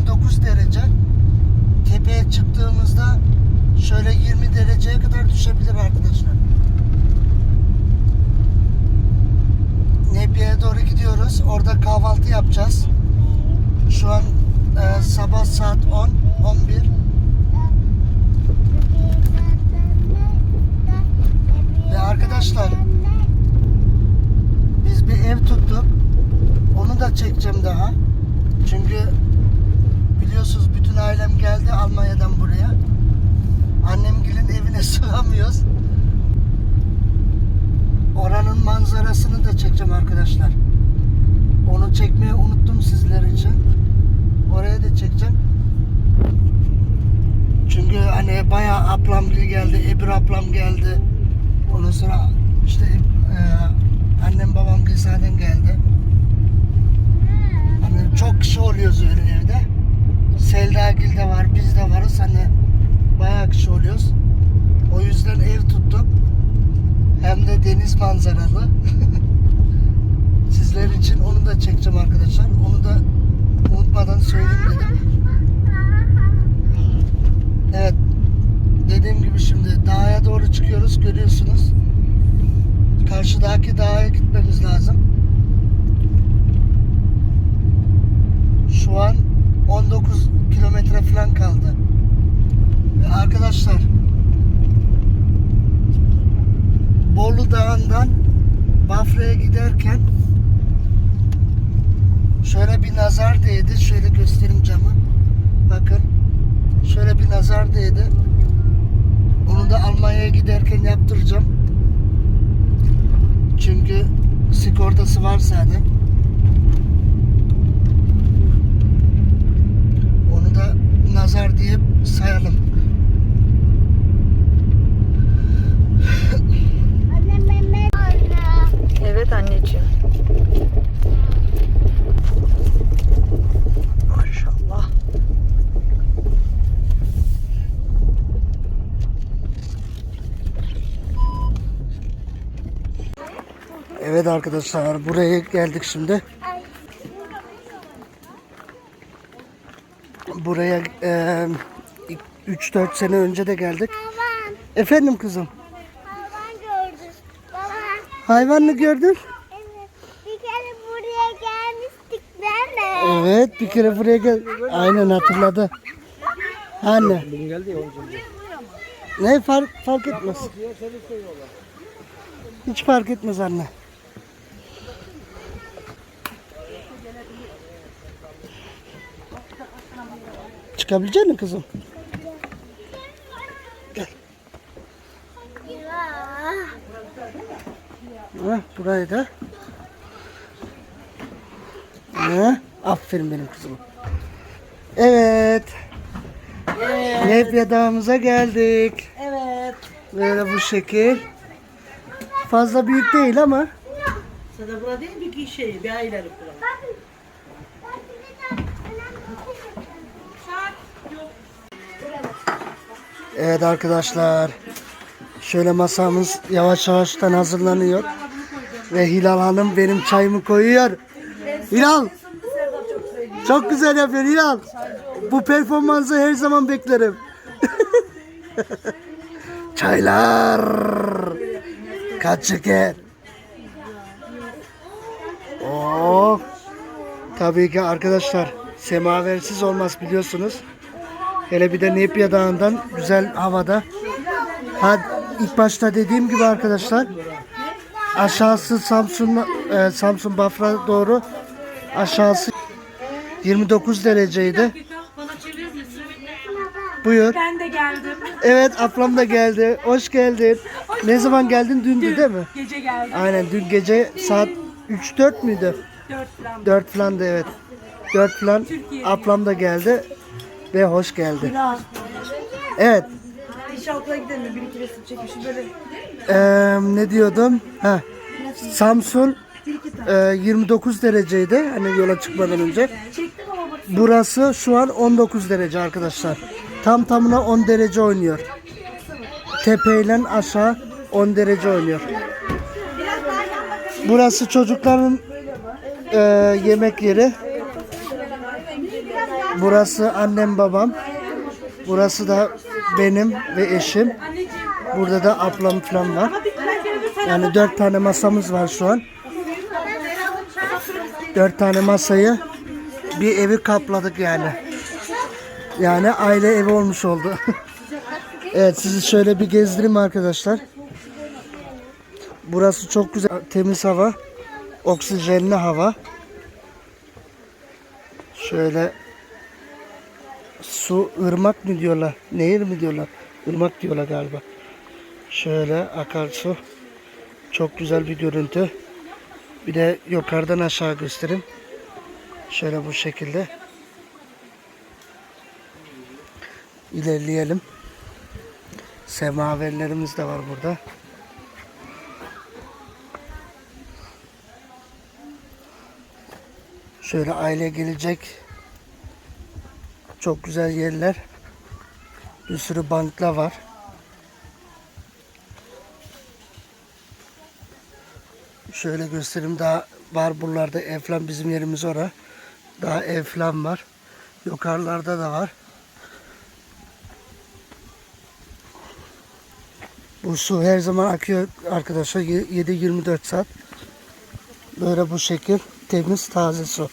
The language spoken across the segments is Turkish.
29 derece. Tepeye çıktığımızda şöyle 20 dereceye kadar düşebilir arkadaşlar. Nebiye'ye doğru gidiyoruz. Orada kahvaltı yapacağız. Şu an e, sabah saat 10, 11. Ve arkadaşlar biz bir ev tuttuk. Onu da çekeceğim daha. Çünkü biliyorsunuz bütün ailem geldi Almanya'dan buraya. Annemgilin evine sığamıyoruz. Oranın manzarasını da çekeceğim arkadaşlar. Onu çekmeyi unuttum sizler için. Oraya da çekeceğim. Çünkü hani bayağı ablam geldi, Ebru ablam geldi. Ondan sonra işte e, annem babam zaten geldi. Hani çok kişi oluyoruz öyle evde. Selda Gil de var, biz de varız. Hani bayağı kişi oluyoruz. O yüzden ev tuttuk. Hem de deniz manzaralı. Sizler için onu da çekeceğim arkadaşlar. Onu da unutmadan söyleyeyim dedim. Evet. Dediğim gibi şimdi dağa doğru çıkıyoruz. Görüyorsunuz. Karşıdaki dağa gitmemiz lazım. Şu an 19 kilometre falan kaldı. Arkadaşlar Bolu Dağı'ndan Bafra'ya giderken şöyle bir nazar değdi. Şöyle göstereyim camı. Bakın. Şöyle bir nazar değdi. Onu da Almanya'ya giderken yaptıracağım. Çünkü sigortası var zaten. Onu da nazar diye sayalım. Evet anneciğim. Maşallah. Evet arkadaşlar buraya geldik şimdi. Buraya 3-4 sene önce de geldik. Hayvan, Efendim kızım. hayvan gördük. Baba, Hayvan mı gördün? evet. Bir kere buraya gelmiştik değil mi? Evet bir kere buraya gel. Aynen hatırladı. Anne. Ne fark fark etmez. Hiç fark etmez anne. Çıkabilecek misin kızım? Ya. Heh, burayı da. Heh, aferin benim kızıma. Evet. Nebya Dağımıza geldik. Evet. Böyle bu şekil. Fazla büyük değil ama Sana bura değil bir kişi, bir ailelik bura. Evet arkadaşlar. Şöyle masamız yavaş yavaştan hazırlanıyor. Ve Hilal Hanım benim çayımı koyuyor. Hilal. Çok güzel yapıyor Hilal. Bu performansı her zaman beklerim. Çaylar. Kaç şeker. Oh. Tabii ki arkadaşlar semaversiz olmaz biliyorsunuz. Hele bir de Nepya Dağı'ndan güzel havada. Ha, ilk başta dediğim gibi arkadaşlar aşağısı Samsun e, Samsun Bafra doğru aşağısı 29 dereceydi. Buyur. Ben de geldim. Evet ablam da geldi. Hoş geldin. Ne zaman geldin? Dündü değil mi? Gece geldim. Aynen dün gece saat 3-4 müydü? Dört falan. 4 falandı evet. 4 falan ablam da geldi ve hoş geldi. Evet. İnşaatına gidelim mi? Bir iki resim çekmişim böyle. Ee, ne diyordum? Ha. Samsun e, 29 dereceydi hani yola çıkmadan önce. Burası şu an 19 derece arkadaşlar. Tam tamına 10 derece oynuyor. Tepeyle aşağı 10 derece oynuyor. Burası çocukların e, yemek yeri. Burası annem babam. Burası da benim ve eşim. Burada da ablam falan var. Yani dört tane masamız var şu an. Dört tane masayı bir evi kapladık yani. Yani aile evi olmuş oldu. evet sizi şöyle bir gezdireyim arkadaşlar. Burası çok güzel temiz hava. Oksijenli hava. Şöyle su ırmak mı diyorlar? Nehir mi diyorlar? Irmak diyorlar galiba. Şöyle akarsu. Çok güzel bir görüntü. Bir de yukarıdan aşağı göstereyim. Şöyle bu şekilde. İlerleyelim. Semaverlerimiz de var burada. Şöyle aile gelecek. Çok güzel yerler. Bir sürü bankla var. Şöyle göstereyim daha var buralarda ev falan bizim yerimiz ora. Daha ev falan var. Yukarılarda da var. Bu su her zaman akıyor arkadaşlar 7-24 saat. Böyle bu şekil temiz taze su.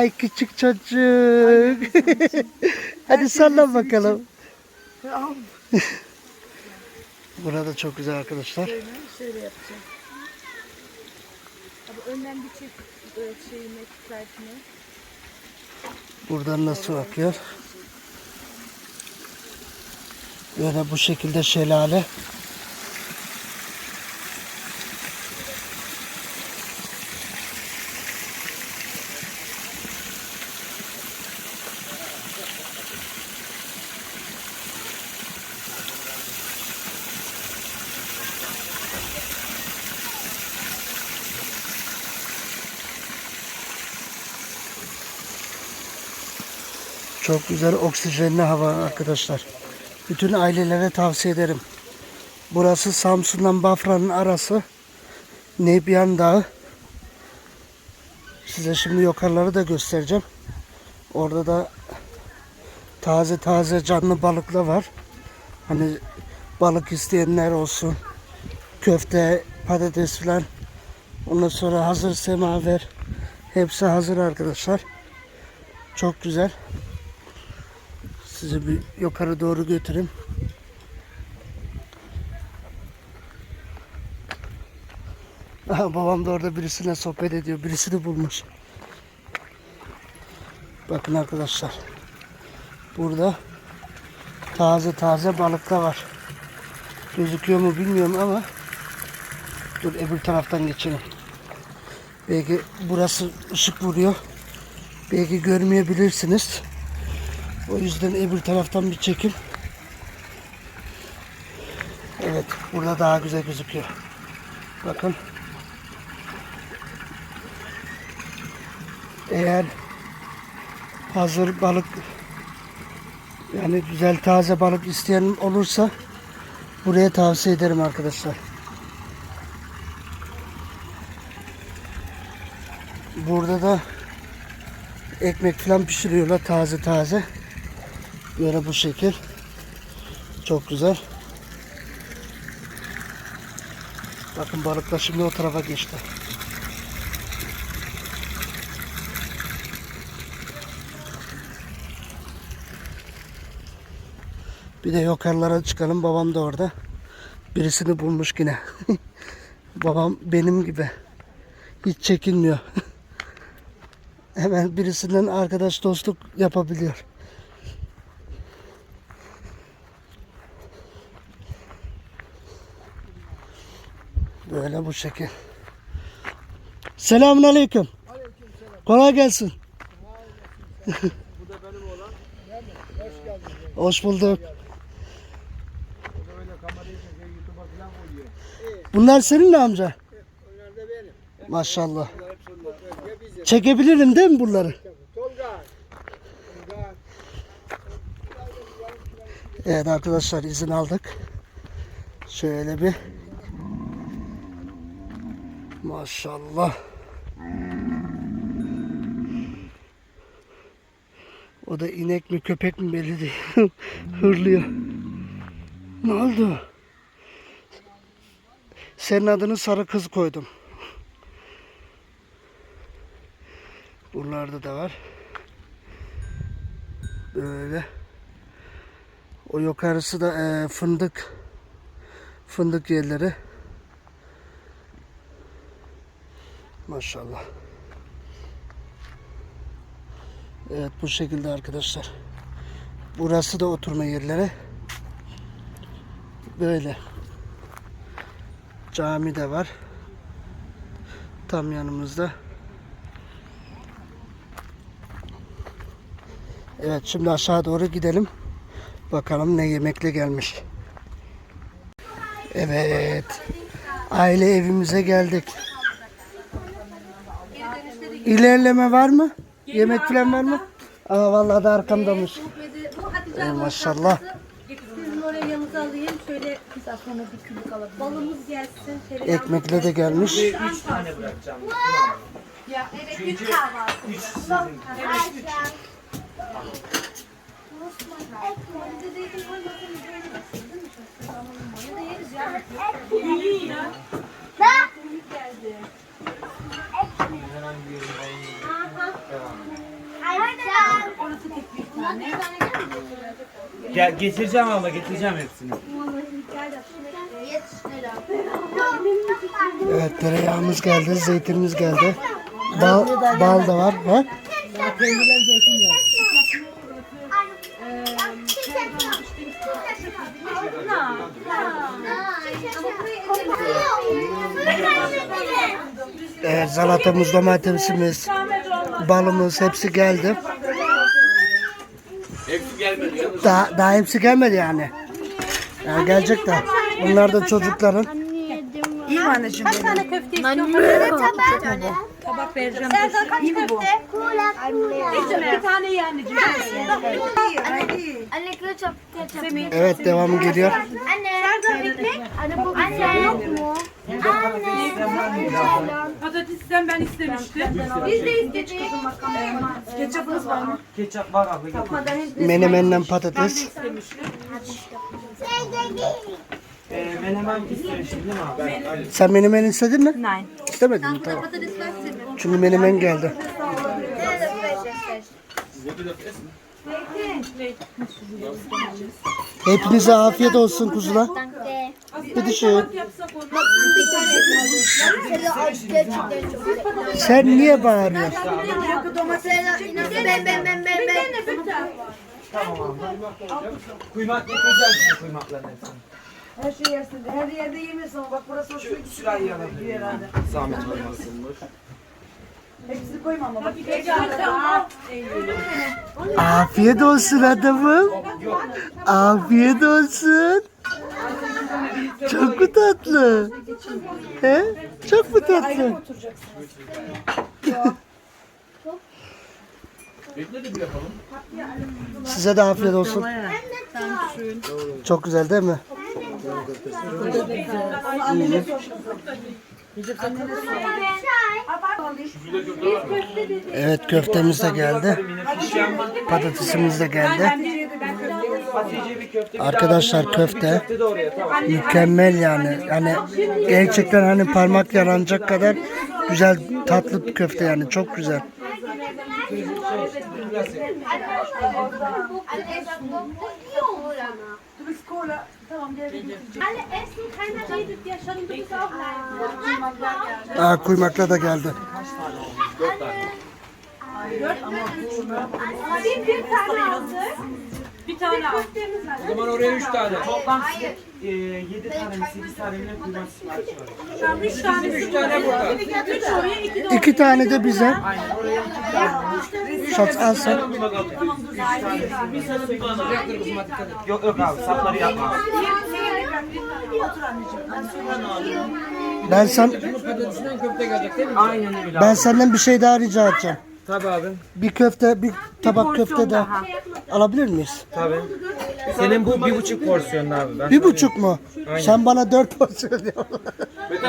Ay küçük çocuk. Hadi salla bakalım. Burada çok güzel arkadaşlar. Şöyle yapacağım. Abi önden bir çek e, şeyini. Buradan nasıl akıyor? Böyle bu şekilde şelale. Çok güzel oksijenli hava arkadaşlar. Bütün ailelere tavsiye ederim. Burası Samsun'dan Bafra'nın arası. Nebyan Dağı. Size şimdi yukarıları da göstereceğim. Orada da taze taze canlı balıklar var. Hani balık isteyenler olsun. Köfte, patates falan. Ondan sonra hazır semaver. Hepsi hazır arkadaşlar. Çok güzel. Sizi bir yukarı doğru götüreyim. Babam da orada birisine sohbet ediyor. Birisini bulmuş. Bakın arkadaşlar. Burada taze taze balıklar var. Gözüküyor mu bilmiyorum ama dur öbür taraftan geçelim. Belki burası ışık vuruyor. Belki görmeyebilirsiniz. O yüzden öbür taraftan bir çekim. Evet, burada daha güzel gözüküyor. Bakın. Eğer hazır balık yani güzel taze balık isteyen olursa buraya tavsiye ederim arkadaşlar. Burada da ekmek falan pişiriyorlar taze taze. Böyle bu şekil. Çok güzel. Bakın balıklar şimdi o tarafa geçti. Bir de yukarılara çıkalım. Babam da orada. Birisini bulmuş yine. Babam benim gibi. Hiç çekinmiyor. Hemen birisinden arkadaş dostluk yapabiliyor. Böyle bu şekil. Selamun aleyküm. Kolay gelsin. Hoş bulduk. Bunlar senin mi amca? Maşallah. Çekebilirim değil mi bunları? Evet arkadaşlar izin aldık. Şöyle bir Maşallah. O da inek mi köpek mi belli değil. Hırlıyor. Ne oldu? Senin adını sarı kız koydum. Buralarda da var. Böyle. O yukarısı da eee, fındık. Fındık yerleri. Maşallah. Evet bu şekilde arkadaşlar. Burası da oturma yerleri. Böyle. Cami de var. Tam yanımızda. Evet şimdi aşağı doğru gidelim. Bakalım ne yemekle gelmiş. Evet. Aile evimize geldik. İlerleme var mı? Yemek falan var mı? Aa vallahi da arkamdamış. Bu Hatice Ey abla maşallah. Sizin oraya yanınıza alayım. Şöyle biz sonra bir küllük alalım. Balımız gelsin. tereyağı- Ekmekle de gelmiş. Ya evet gün kahvaltı. Gel getireceğim ama getireceğim hepsini. Evet tereyağımız geldi, zeytinimiz geldi. Bal, bal da var. Ha? Evet salatamız, domatesimiz, balımız hepsi geldi. Hepsi gelmedi. Daha, daha hepsi gelmedi yani. Yani gelecek de. Bunlar da çocukların. İyi mi anneciğim? Kaç tane köfte istiyorsun? Tabak vereceğim. Serdar kaç köfte? Bir tane iyi anneciğim. Anne ketçap. Evet devamı geliyor. Anne. Serdar ekmek. Anne bu Anne yok mu? Anne. Patatesten ben istemiştim. Biz de istedik. Ketçapınız var mı? Ketçap var abla getir. Menemenle patates. Ee, menemen istemiştin değil mi abi? Sen menemen istedin mi? Nein. İstemedin mi? Tamam. Çünkü menemen geldi. Hepinize afiyet olsun kuzular. Bir düşün. Sen niye bağırıyorsun? Ben ben ben ben ben. Tamam abla. Kuymak getireceğim size kuymakların hepsini. Her şey yersin. Her yerde yemiyorsun bak burası hoş Şu sırayı alabilir herhalde. Zahmet olmasınmış. Hepsini koyma ama bak. Afiyet olsun adamım. Afiyet olsun. Çok mu tatlı? He? Çok mu tatlı? Size de afiyet olsun. Çok güzel değil mi? Evet köftemiz de geldi. Patatesimiz de geldi. Arkadaşlar köfte mükemmel yani. Yani gerçekten hani parmak yaranacak kadar güzel tatlı bir köfte yani çok güzel. Tamam gel. Alle essen, keiner redet ja schon, du bist auch leise. Aa kuymakla da geldi. Bir, bir tane aldık. Bir tane al. O zaman oraya 3 tane. Toplam size 7 tane mi 8 tane mi ne kıymak siparişi var. Tamam, üç tane. 3 tane burada. Üç oraya, iki de oraya. İki tane de bize. Aynen oraya 2 tane. Şat alsak. Yok yok abi sapları yapma. Ben sen Patatesinden köfte gelecek değil mi? Aynen öyle ben senden bir şey daha rica edeceğim. Tabii abi. Bir köfte, bir tabak köfte de alabilir miyiz? Tabii. Senin bu bir buçuk porsiyon abi. Ben Bir buçuk mu? Aynen. Sen bana dört porsiyon bir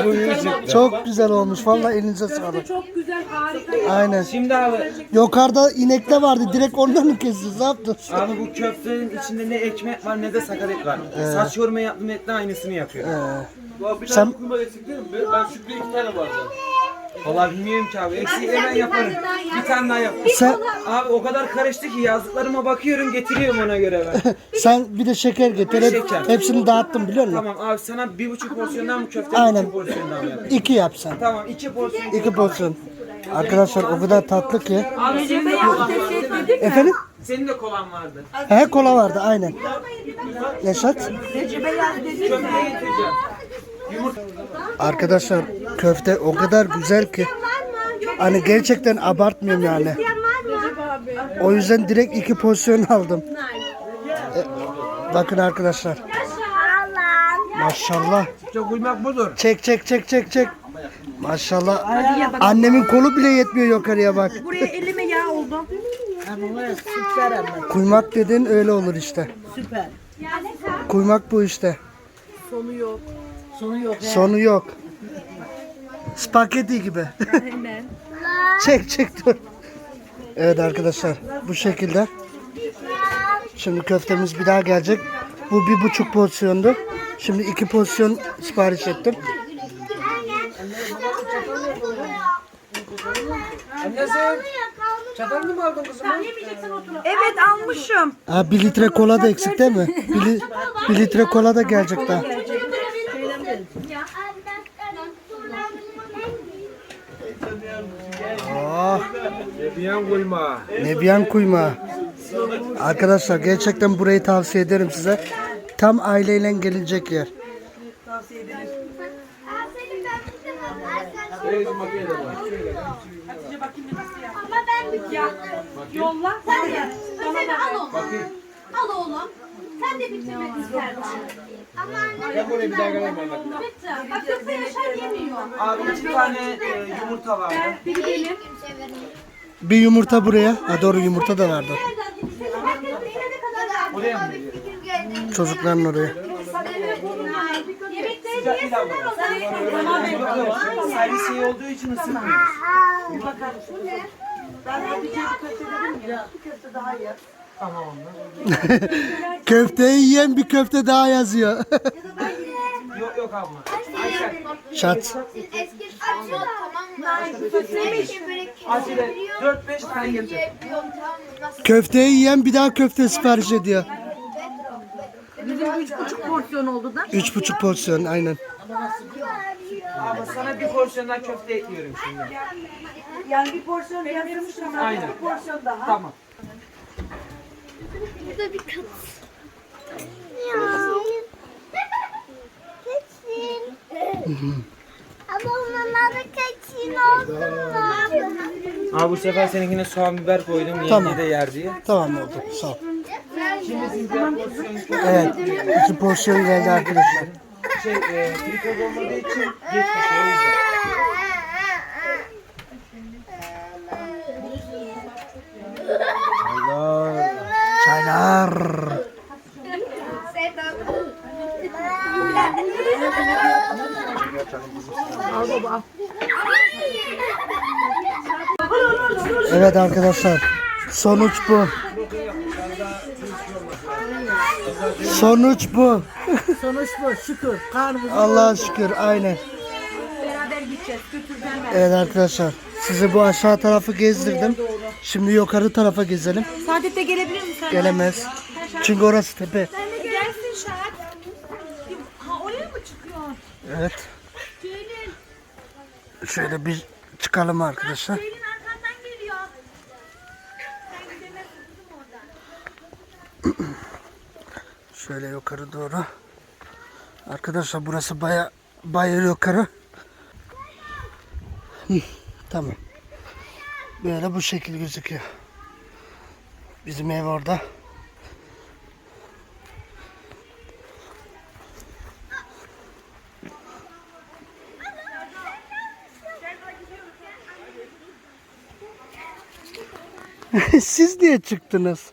buçuk. Çok güzel olmuş. Vallahi elinize sağlık. Çok güzel, harika. Aynen. Şimdi abi, Yukarıda inekte vardı. Direkt ondan mı kestiniz? Ne yaptın? abi bu köftenin içinde ne ekmek var ne de sakaret var. Saç yorma yaptığım etle aynısını yapıyor. Sen Ben Şükrü iki tane vardı. Vallahi bilmiyorum ki abi. Eksiği hemen yaparım. Bir tane daha yap. sen Abi o kadar karıştı ki yazdıklarıma bakıyorum getiriyorum ona göre ben. sen bir de şeker getir. Hep- Şeker. hepsini dağıttım biliyor musun? tamam abi sana bir buçuk porsiyondan mı köfte Aynen. iki porsiyondan mı yapayım? İki yap sen. Tamam iki porsiyon. İki porsiyon. Arkadaşlar o kadar tatlı ki. Abi senin de kolan vardı. Efendim? Senin de kolan vardı. He kola vardı aynen. Yaşat. Köfteyi getireceğim. Arkadaşlar köfte o kadar güzel ki. Hani gerçekten abartmıyorum yani. O yüzden direkt iki porsiyon aldım. E, bakın arkadaşlar. Maşallah. Çok uymak budur. Çek çek çek çek çek. Maşallah. Annemin kolu bile yetmiyor yukarıya bak. Buraya elime yağ oldu. Kuymak dedin öyle olur işte. Süper. Kuymak bu işte. Sonu yok. Sonu yok. Sonu yok. Spagetti gibi. çek çek dur. Evet arkadaşlar bu şekilde. Şimdi köftemiz bir daha gelecek. Bu bir buçuk porsiyondu. Şimdi iki porsiyon sipariş ettim. Annesi. Çatalını mı aldın kızım? Evet almışım. Ha, bir litre kola da eksik değil mi? Bir, li- bir litre kola da gelecek daha. Oh, Biyan koyma. Nebiyan kuyma. Arkadaşlar gerçekten burayı tavsiye ederim size. Tam aileyle gelecek yer. Yolla. Sen de. Al oğlum. Al oğlum. Sen de bitirmedin Serkan. Ben buraya bir daha. Bitti. Bak yoksa Yaşar yemiyor. Abi iki tane e, yumurta vardı. Biri benim. Bir yumurta buraya. Ha doğru yumurta da vardı. Oraya mı? Çocukların oraya. Yemekleri. Servis iyi olduğu için ısınmıyor. Ben de bir köfte dedim ya. Bir köfte daha iyi. Tamam onlar. Köfteyi yiyen bir köfte daha yazıyor. Yok yok abla. Ayşe. Şat. Eski açıyor tamam mı? Acile 4-5 tane getir. Yapıyorum tamam mı? Nasıl Köfteyi yiyen bir daha köfte sipariş ediyor. Bizim üç buçuk porsiyon oldu da. Üç buçuk porsiyon aynen. Abi sana bir porsiyondan köfte ekliyorum şimdi. Yani bir porsiyon ama Aynen. bir porsiyon daha. Tamam. Burada bir kat. Ya. Kaçın. Ama onlara kaçın olsun mu? Abi bu sefer seninkine soğan biber koydum. Yenge Tamam. de yer diye. Tamam oldu. Sağ ol. Evet. iki porsiyon geldi arkadaşlar. Şey, e, trikoz olmadığı için geçmiş o yüzden. Allah. Çaylar. Evet arkadaşlar. Sonuç bu. Sonuç bu. Sonuç bu şükür. Karnımız Allah'a şükür aynen. beraber gideceğiz. Götüreceğim ben. Evet arkadaşlar. Sizi bu aşağı tarafı gezdirdim. Şimdi yukarı tarafa gezelim. Saadet'te gelebilir misin? Gelemez. Çünkü orası tepe. Gelsin Şahat. Ha oraya mı çıkıyor? Evet. Şöyle bir çıkalım arkadaşlar. Elin arkandan geliyor. Sen gidemezsin kızım oradan. Şöyle yukarı doğru. Arkadaşlar burası baya bayır yukarı. Hı, tamam. Böyle bu şekil gözüküyor. Bizim ev orada. Siz niye çıktınız?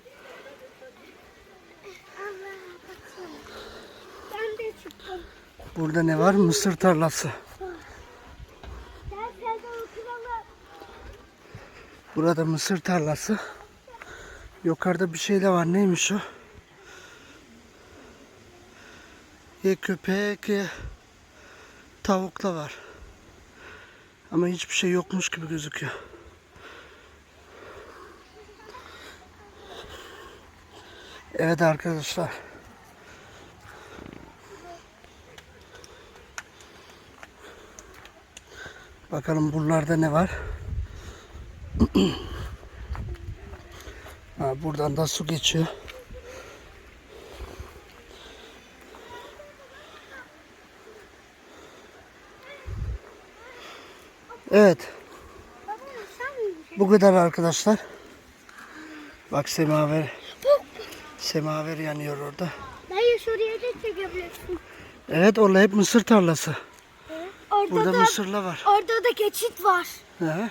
Ben de çıktım. Burada ne var? Mısır tarlası. Burada mısır tarlası. Yukarıda bir şey de var. Neymiş o? Ya köpek ya tavuk da var. Ama hiçbir şey yokmuş gibi gözüküyor. Evet arkadaşlar. Bakalım buralarda ne var? Ha, buradan da su geçiyor. Evet. Bu kadar arkadaşlar. Bak semaver. Semaver yanıyor orada. Dayı şuraya da çekebilirsin. Evet orada hep mısır tarlası. Orada Burada da, mısırla var. orada da geçit var. He.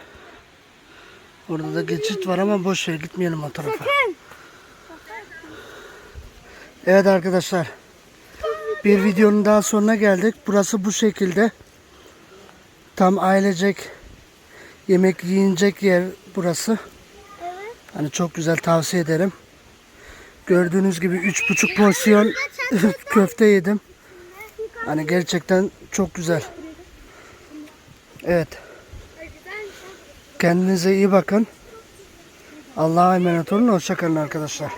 Orada da geçit var ama boş ver gitmeyelim o tarafa. Sakın. Evet arkadaşlar. Bir videonun daha sonuna geldik. Burası bu şekilde. Tam ailecek yemek yiyecek yer burası. Hani çok güzel tavsiye ederim. Gördüğünüz gibi üç buçuk porsiyon köfte yedim. Hani gerçekten çok güzel. Evet. Kendinize iyi bakın. Allah'a emanet olun. Hoşçakalın arkadaşlar.